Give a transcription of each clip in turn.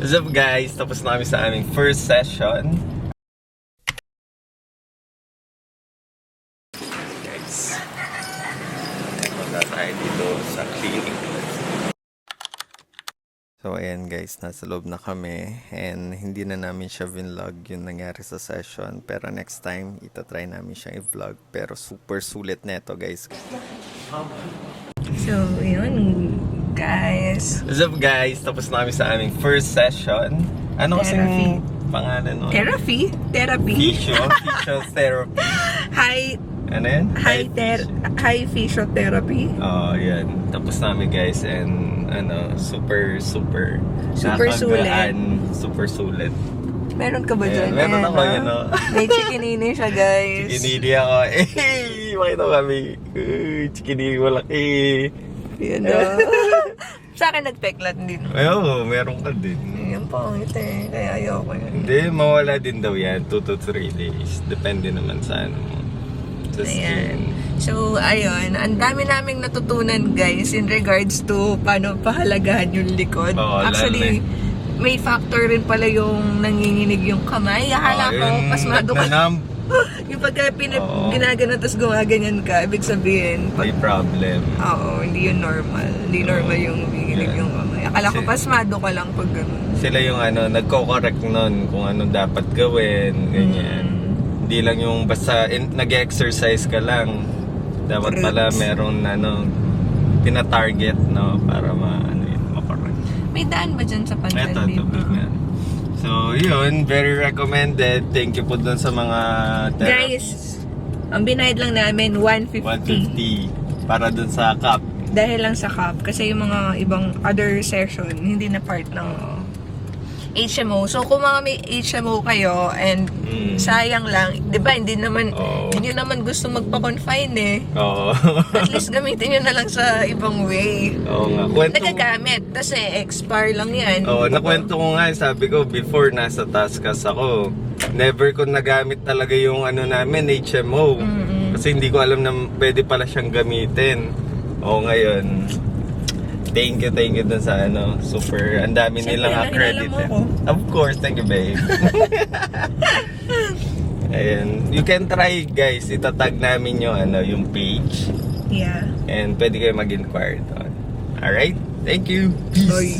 What's up guys? Tapos na kami sa aming first session. Guys. Punta tayo dito sa clinic. So ayan guys, nasa loob na kami and hindi na namin siya vlog yung nangyari sa session pero next time itatry namin siya i-vlog pero super sulit neto guys. So, yun, guys. What's up guys? Tapos na kami sa aming first session. Ano kasing pangalan nun? Therapy? Therapy? Physio, physiotherapy. High, Ano yun? high, ter high physiotherapy. Oo, yan. Tapos namin guys and ano, super, super Super nakagaan, Super sulit. Meron ka ba dyan? meron ako, yun, oh. May chikinini siya, guys. Chikinili ako. Eh, makita kami. Chikinili malaki. Yun, oh. Sa akin, nagpeklat din. Ay, oo, meron ka din. Yan pangit eh. Kaya ayoko yun. Hindi, mawala din daw yan. 2 to 3 days. Depende naman sa ano mo. Sa Ayan. skin. So, ayun. Ang dami naming natutunan, guys, in regards to paano pahalagahan yung likod. Oo, lalo Actually, may factor rin pala yung nanginginig yung kamay. Akala ko, yung pasmado ka. nagnanam, yung pagka pinag Oo. ginagano tapos gumaganyan ka, ibig sabihin, may pag, problem. oo, hindi yun normal. Hindi normal yung nanginginig Yeah. yung kamay. Akala ko Kasi- pasmado ka lang pag ganun. Sila yung ano, nagko-correct nun kung ano dapat gawin, ganyan. Mm. Hindi lang yung basta in, nag-exercise ka lang. Dapat pala Correct. meron ano, tina-target, no, para ma, ano yun, makorek. May daan ba dyan sa Ito, Pantan? ito, bigyan. Yun, very recommended. Thank you po dun sa mga Guys, ang binayad lang namin, 150. 150 para dun sa cup. Dahil lang sa cup. Kasi yung mga ibang other session, hindi na part ng HMO. So, kung mga may HMO kayo and Mm. sayang lang, di ba, hindi naman, Oo. hindi naman gusto magpa-confine eh. Oo. At least gamitin nyo na lang sa ibang way. Oo nga. Kwento, Nagagamit. Kasi expire lang yan. Oo, nakwento ko nga, sabi ko, before nasa Taskas ako, never ko nagamit talaga yung ano namin, HMO. Mm-mm. Kasi hindi ko alam na pwede pala siyang gamitin. Oo, ngayon, thank you, thank you dun sa ano, super, ang dami Siyempre, nilang nakilala mo ako. Of course, thank you, babe. Ayan, you can try guys, itatag namin yung ano, yung page. Yeah. And pwede kayo mag-inquire doon. Alright? Thank you. Peace. Boy.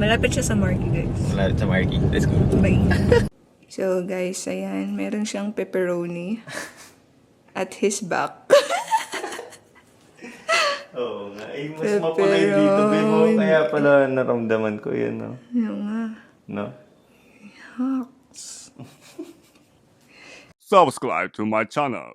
Malapit siya sa Marky, guys. Malapit sa Marky. Let's go. Bye. so, guys, ayan. Meron siyang pepperoni at his back. Oo nga. Ay, mas Pepperoni. mapulay dito, babe. oh. Kaya pala naramdaman ko yun, no? Yun nga. No? Hawk. subscribe to my channel.